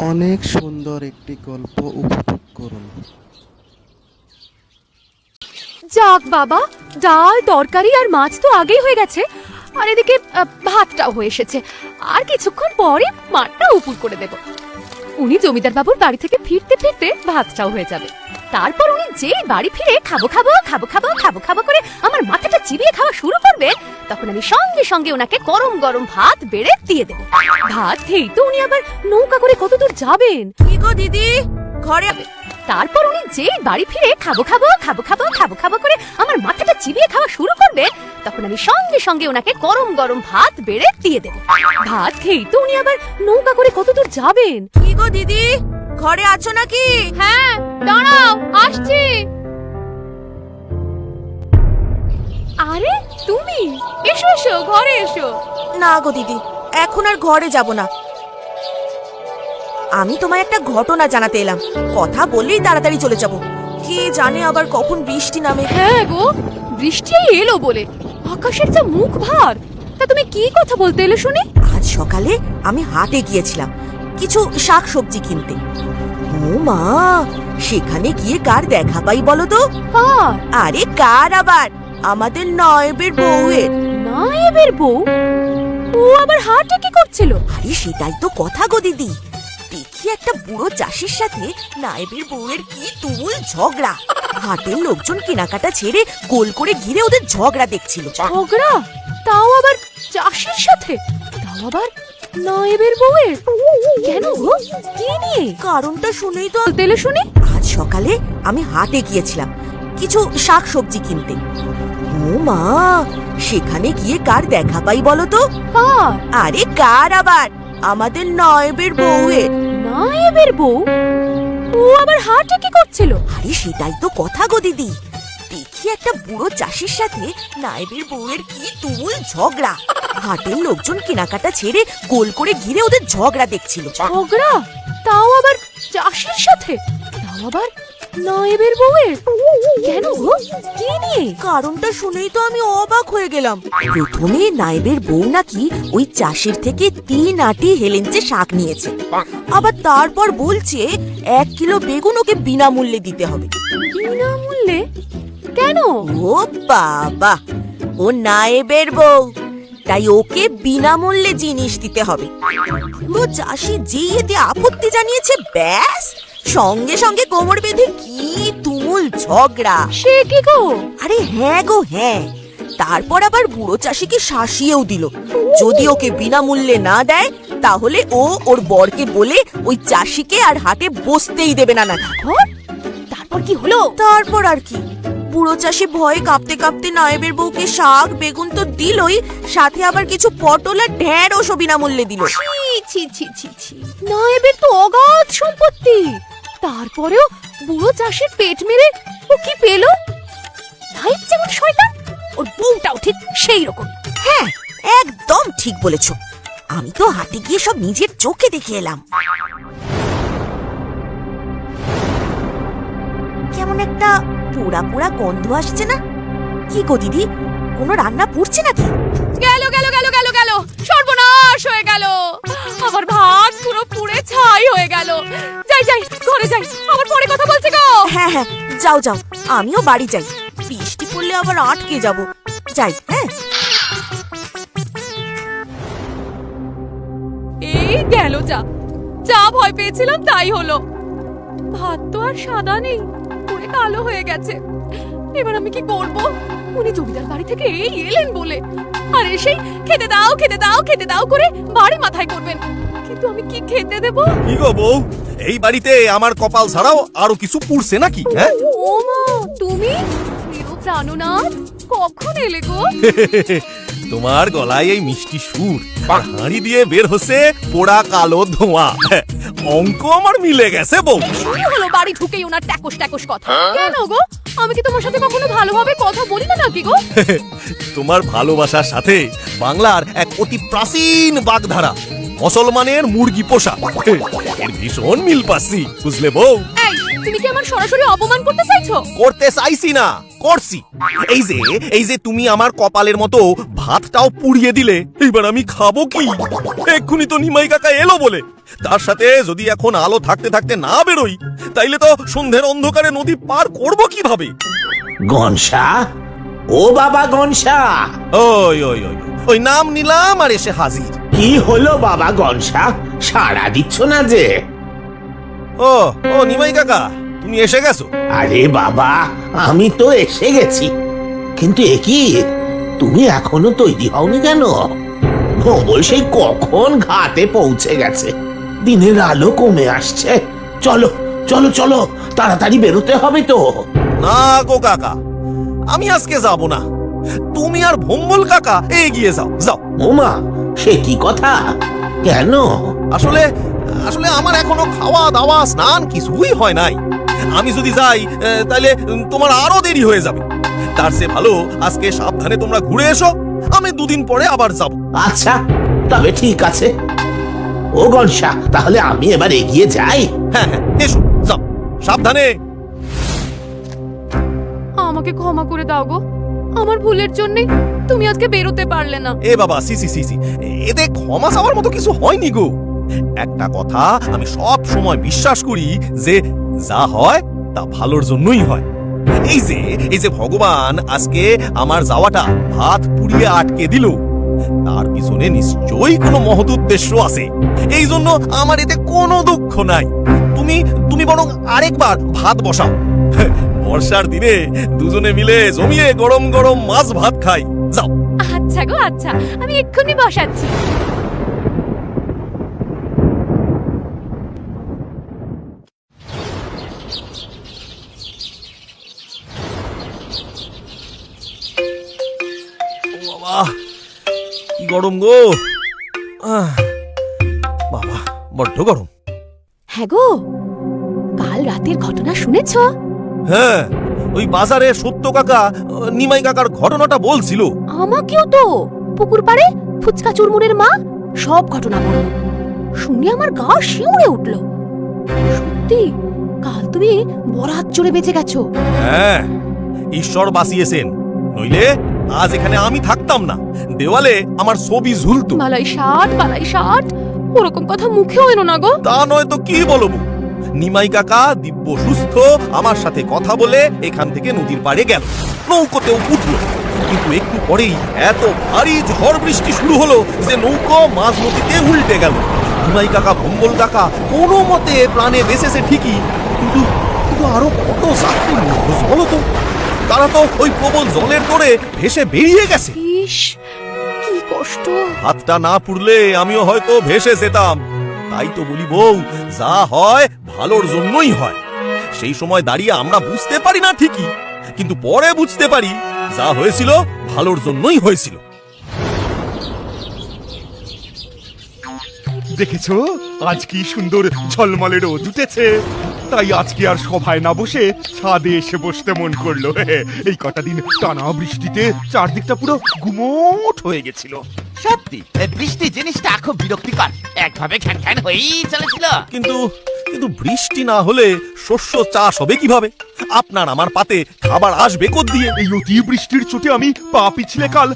অনেক সুন্দর একটি গল্প উপভোগ করুন। যাক বাবা ডাল তরকারি আর মাছ তো আগেই হয়ে গেছে। আর এদিকে আহ, ভাতটাও হয়ে এসেছে। আর কিছুক্ষণ পরে মাঠটা উপুর করে দেব। উনি জমিদার বাবুর বাড়ি থেকে ফিরতে ফিরতে ভাতটাও হয়ে যাবে। তারপর উনি যেই বাড়ি ফিরে খাব খাব খাব খাব খাব খাব করে আমার মাথাটা চিবিয়ে খাওয়া শুরু করবে তখন আমি সঙ্গে সঙ্গে ওনাকে গরম গরম ভাত বেড়ে দিয়ে দেবো। ভাত খেয়েই তো উনি আবার নৌকা করে কতদূর যাবেন? কি গো দিদি? ঘরে তারপর উনি যেই বাড়ি ফিরে খাব খাব খাব খাব খাব খাব করে আমার মাথাটা চিবিয়ে খাওয়া শুরু করবে তখন আমি সঙ্গে সঙ্গে ওনাকে গরম গরম ভাত বেড়ে দিয়ে দেবো। ভাত খেয়েই তো উনি আবার নৌকা করে কতদূর যাবেন? কি গো দিদি? ঘরে আছো নাকি? হ্যাঁ ঘরে এসো। না গো দিদি এখন আর ঘরে যাব না। আমি তোমায় একটা ঘটনা জানাতে এলাম। কথা বললেই তাড়াতাড়ি চলে যাব। কে জানে আবার কখন বৃষ্টি নামে। হ্যাঁ গো বৃষ্টি এলো বলে। আকাশের যা মুখ ভার। তা তুমি কি কথা বলতে এলে শুনি? আজ সকালে আমি হাটে গিয়েছিলাম কিছু শাক সবজি কিনতে। ও মা সেখানে গিয়ে কার দেখা পাই বলো তো? আর আরে কার আবার? আমাদের নয়বের বউয়ের। নায়েবের বউ। ও আবার হাটে কি করছিল? আরে সেটাই তো কথা গো দিদি। দেখি একটা বুড়ো চাষির সাথে নায়েবের বউয়ের কি তুমুল ঝগড়া। হাটের লোকজন কেনাকাটা ছেড়ে গোল করে ঘিরে ওদের ঝগড়া দেখছিল। ঝগড়া? তাও আবার চাষির সাথে? তাও আবার নায়েবের বউয়ের? কেন গো? কি নিয়ে? কারণটা শুনেই তো এলে শুনি। আজ সকালে আমি হাটে গিয়েছিলাম। কিছু শাক সবজি কিনতে। ও মা সেখানে গিয়ে কার দেখা পাই বলো তো? কার? আরে কার আবার? আমাদের নয়বের বউয়ের। নায়েবের বউ? ও আবার হাটে কি করছিল? আরে সেটাই তো কথা গো দিদি। দেখি একটা বুড়ো চাষির সাথে নায়েবের বউয়ের কি তুমুল ঝগড়া। হাটের লোকজন কেনাকাটা ছেড়ে গোল করে ঘিরে ওদের ঝগড়া দেখছিল। ঝগড়া? তাও আবার চাষির সাথে? তাও আবার নায়েবের বউয়ের? কেন গো? কি নিয়ে? কারণটা শুনেই তো আমি অবাক হয়ে গেলাম। প্রথমে নায়েবের বউ নাকি ওই চাষের থেকে তিন আটি হেলেঞ্চে শাক নিয়েছে। আবার তারপর বলছে এক কিলো বেগুন ওকে বিনামূল্যে দিতে হবে। বিনামূল্যে? কেন? ও বাবা ও নায়েবের বউ। তাই ওকে বিনামূল্যে জিনিস দিতে হবে। তো চাষি যেই এতে আপত্তি জানিয়েছে ব্যাস সঙ্গে সঙ্গে কোমর বেঁধে কি তুমুল ঝগড়া। সে কি গো? আরে হ্যাঁ গো হ্যাঁ। তারপর আবার বুড়ো চাষিকে শাসিয়েও দিল। যদি ওকে বিনামূল্যে না দেয় তাহলে ও ওর বরকে বলে ওই চাষিকে আর হাটে বসতেই দেবে না না? তারপর কি হলো? তারপর আর কি। বুড়ো চাষি ভয়ে কাঁপতে কাঁপতে নায়েবের বউকে শাক বেগুন তো দিলই সাথে আবার কিছু পটল আর ঢেঁড়শও বিনামূল্যে দিল। ছি ছি ছি ছি। নায়েবের তো অগাধ সম্পত্তি। তারপরেও বুড়ো চাষের পেট মেরে ও কি পেল? নায়েব যেমন শয়তান ওর বউটাও ঠিক সেই রকম। হ্যাঁ একদম ঠিক বলেছ। আমি তো হাটে গিয়ে সব নিজের চোখে দেখে এলাম। কেমন একটা পোড়া পোড়া গন্ধ আসছে না? কি গো দিদি কোনো রান্না পুড়ছে নাকি? গেল গেল গেল গেল গেল। সর্বনাশ হয়ে গেল। আমার ভাত পুরো পুড়ে ছাই হয়ে গেল। যাই যাই ঘরে যাই। আবার পরে কথা বলছি গো। হ্যাঁ হ্যাঁ যাও যাও। আমিও বাড়ি যাই। বৃষ্টি পড়লে আবার আটকে যাব। যাই হ্যাঁ। এই গেল যা। যা ভয় পেয়েছিলাম তাই হলো। ভাত তো আর সাদা নেই পুরে কালো হয়ে গেছে। এবার আমি কি করব? উনি জমিদার বাড়ি থেকে এই এলেন বলে। আর এসেই খেতে দাও খেতে দাও খেতে দাও করে বাড়ি মাথায় করবেন। কিন্তু আমি কি খেতে দেব? কি গো বউ? এই বাড়িতে আমার কপাল ছাড়াও আরও কিছু পুড়ছে নাকি হ্যাঁ? ও মা তুমি? প্রিয় প্রাণনাথ কখন এলে গো? তোমার গলায় এই মিষ্টি সুর আর হাঁড়ি দিয়ে বের হচ্ছে পোড়া কালো ধোঁয়া। অঙ্ক আমার মিলে গেছে বউ। শুরু হলো? বাড়ি ঢুকেই ওনার ট্যাকস ট্যাকস কথা। কেন গো? আমি কি তোমার সাথে কখনো ভালোভাবে কথা বলি না নাকি গো? তোমার ভালোবাসার সাথে বাংলার এক অতি প্রাচীন বাগধারা মুসলমানের মুরগি পোষা। এর ভীষণ মিল পাচ্ছি বুঝলে বউ? এই তুমি কি আমার সরাসরি অপমান করতে চাইছো? করতে চাইছি না করছি। এই যে এই যে তুমি আমার কপালের মতো ভাতটাও পুড়িয়ে দিলে এবার আমি খাব কি? এক্ষুনি তো নিমাই কাকা এলো বলে। তার সাথে যদি এখন আলো থাকতে থাকতে না বেরোই তাইলে তো সন্ধ্যের অন্ধকারে নদী পার করব কীভাবে? গনসা? ও বাবা গনসা! ওই ওই ওই ওই নাম নিলাম আর এসে হাজির। কি হলো বাবা গনসা? সাড়া দিচ্ছ না যে? ও ও নিমাই কাকা তুমি এসে গেছো? আরে বাবা আমি তো এসে গেছি। কিন্তু এ কি? তুমি এখনও তৈরি হওনি কেন? ভোবল সেই কখন ঘাটে পৌঁছে গেছে। দিনের আলো কমে আসছে। চলো চলো চলো তাড়াতাড়ি বেরোতে হবে তো। না গো কাকা আমি আজকে যাব না। তুমি আর ভম্বল কাকা এগিয়ে যাও যাও। ওমা সে কি কথা? কেন? আসলে আসলে আমার এখনও খাওয়া দাওয়া স্নান কিছুই হয় নাই। আমি যদি যাই আহ, তাহলে তোমার আরও দেরি হয়ে যাবে। তার সে ভালো আজকে সাবধানে তোমরা ঘুরে এসো। আমি দুদিন পরে আবার যাব। আচ্ছা তবে ঠিক আছে। ও গনসা তাহলে আমি এবার এগিয়ে যাই? হ্যাঁ হ্যাঁ এসো যাও। সাবধানে। আমাকে ক্ষমা করে দাও গো। আমার ভুলের জন্যই তুমি আজকে বেরোতে পারলে না। এ বাবা সি সি সি সি। এতে ক্ষমা চাওয়ার মতো কিছু হয়নি গো। একটা কথা আমি সব সময় বিশ্বাস করি যে যা হয় তা ভালোর জন্যই হয়। এই যে এই যে ভগবান আজকে আমার যাওয়াটা ভাত পুড়িয়ে আটকে দিল, তার পিছনে নিশ্চয়ই কোনো মহৎ উদ্দেশ্য আছে। এই জন্য আমার এতে কোনো দুঃখ নাই। তুমি তুমি বরং আরেকবার ভাত বসাও। বর্ষার দিনে দুজনে মিলে জমিয়ে গরম গরম মাছ ভাত খাই। যাও। আচ্ছা গো আচ্ছা আমি এক্ষুনি বসাচ্ছি। গরম গো। আহ, বাবা বড্ড গরম। হ্যাঁ গো কাল রাতের ঘটনা শুনেছ? হ্যাঁ ওই বাজারে সত্য কাকা আহ, নিমাই কাকার ঘটনাটা বলছিল। আমাকেও তো পুকুর পাড়ে ফুচকা চুরমুরের মা সব ঘটনা বলল। শুনে আমার গা শিউরে উঠল। সত্যি কাল তুমি বরাত জোরে বেঁচে গেছো। হ্যাঁ ঈশ্বর বাঁচিয়েছেন নইলে আজ এখানে আমি থাকতাম না। দেওয়ালে আমার ছবি ঝুলতো। বালাই ষাট বালাই ষাট ওরকম কথা মুখেও এনো না গো। তা নয় তো কি বলব নিমাই কাকা দিব্য সুস্থ আমার সাথে কথা বলে এখান থেকে নদীর পাড়ে গেল। নৌকোতেও উঠল। কিন্তু একটু পরেই এত ভারী ঝড় বৃষ্টি শুরু হলো যে নৌকো মাঝ নদীতে উল্টে গেল। নিমাই কাকা ভম্বল কাকা কোনো মতে প্রাণে বেঁচেছে ঠিকই। কিন্তু কিন্তু আরও কত যাত্রী নিখোঁজ বলো তো? তারা তো ওই প্রবল জলের তোরে ভেসে বেরিয়ে গেছে। ইস কি কষ্ট। হাতটা না পুড়লে আমিও হয়তো ভেসে যেতাম। তাই তো বলি বউ যা হয় ভালোর জন্যই হয়। সেই সময় দাঁড়িয়ে আমরা বুঝতে পারি না ঠিকই কিন্তু পরে বুঝতে পারি যা হয়েছিল ভালোর জন্যই হয়েছিল। দেখেছ? আজ কি সুন্দর ঝলমলে রোদ উঠেছে। তাই আজকে আর সভায় না বসে ছাদে এসে বসতে মন করল। এই কটা দিন টানা বৃষ্টিতে চারদিকটা পুরো গুমোট হয়ে গেছিল। সত্যি বৃষ্টি জিনিসটা খুব বিরক্তিকর। একভাবে খ্যান খ্যান হয়েই চলেছিল। কিন্তু কিন্তু বৃষ্টি না হলে শস্য চাষ হবে কীভাবে? আপনার আমার পাতে খাবার আসবে কোথ দিয়ে এই অতি বৃষ্টির চোটে আমি পা পিছলে কাল